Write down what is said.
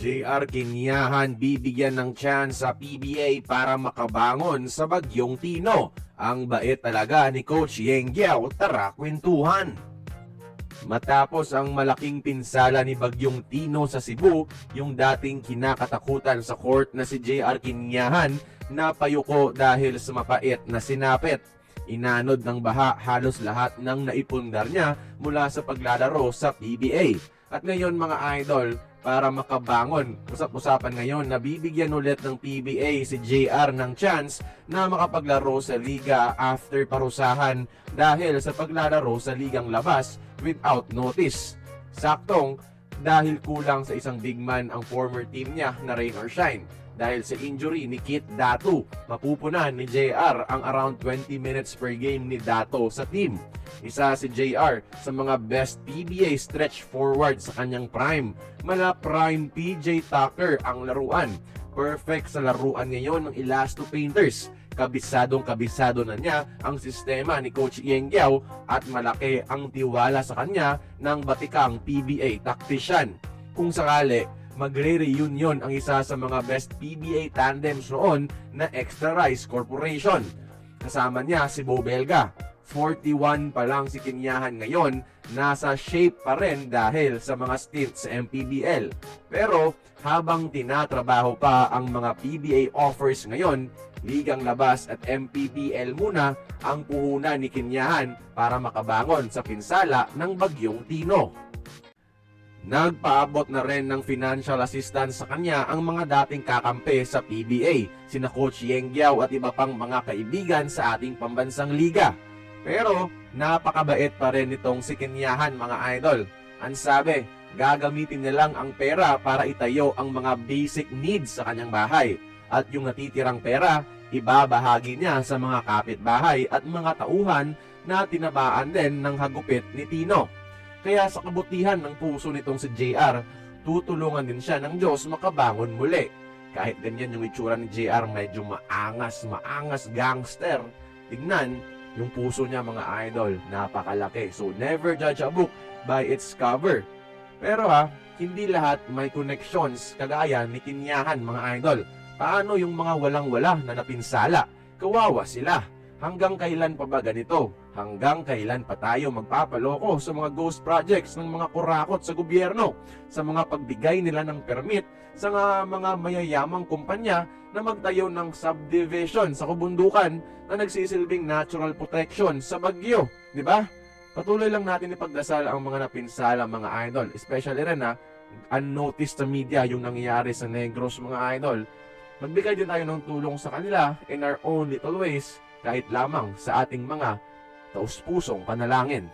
JR Kinyahan bibigyan ng chance sa PBA para makabangon sa bagyong Tino. Ang bait talaga ni Coach Yeng Giao, tara kwentuhan. Matapos ang malaking pinsala ni Bagyong Tino sa Cebu, yung dating kinakatakutan sa court na si JR Kinyahan napayuko dahil sa mapait na sinapit. Inanod ng baha halos lahat ng naipundar niya mula sa paglalaro sa PBA. At ngayon mga idol, para makabangon, usap-usapan ngayon na bibigyan ulit ng PBA si JR ng chance na makapaglaro sa liga after parusahan dahil sa paglalaro sa ligang labas without notice. Saktong dahil kulang sa isang big man ang former team niya na rain or shine. Dahil sa injury ni Kit Dato, mapupunan ni JR ang around 20 minutes per game ni Dato sa team. Isa si JR sa mga best PBA stretch forward sa kanyang prime. Mala prime PJ Tucker ang laruan. Perfect sa laruan ngayon ng Elasto Painters. Kabisadong kabisado na niya ang sistema ni Coach Yeng Giao at malaki ang tiwala sa kanya ng batikang PBA tactician. Kung sakali, magre-reunion ang isa sa mga best PBA tandems noon na Extra Rice Corporation. Kasama niya si Bo Belga. 41 pa lang si Kinyahan ngayon, nasa shape pa rin dahil sa mga stints sa MPBL. Pero habang tinatrabaho pa ang mga PBA offers ngayon, Ligang Labas at MPBL muna ang puhunan ni Kinyahan para makabangon sa pinsala ng Bagyong Tino. Nagpaabot na rin ng financial assistance sa kanya ang mga dating kakampi sa PBA, sina Coach Yeng Giao at iba pang mga kaibigan sa ating pambansang liga. Pero napakabait pa rin itong si Kenyahan mga idol. Ang sabi, gagamitin niya lang ang pera para itayo ang mga basic needs sa kanyang bahay. At yung natitirang pera, ibabahagi niya sa mga kapitbahay at mga tauhan na tinabaan din ng hagupit ni Tino. Kaya sa kabutihan ng puso nitong si JR, tutulungan din siya ng Diyos makabangon muli. Kahit ganyan yung itsura ni JR, medyo maangas, maangas gangster. Tignan, yung puso niya mga idol, napakalaki. So never judge a book by its cover. Pero ha, hindi lahat may connections kagaya ni Kinyahan mga idol. Paano yung mga walang-wala na napinsala? Kawawa sila. Hanggang kailan pa ba ganito? Hanggang kailan pa tayo magpapaloko sa mga ghost projects ng mga kurakot sa gobyerno? Sa mga pagbigay nila ng permit sa mga, mayayamang kumpanya na magtayo ng subdivision sa kabundukan na nagsisilbing natural protection sa bagyo. Di ba? Patuloy lang natin ipagdasal ang mga napinsala mga idol. Especially rin na unnoticed sa media yung nangyayari sa Negros mga idol. Magbigay din tayo ng tulong sa kanila in our own little ways kahit lamang sa ating mga taus-pusong panalangin.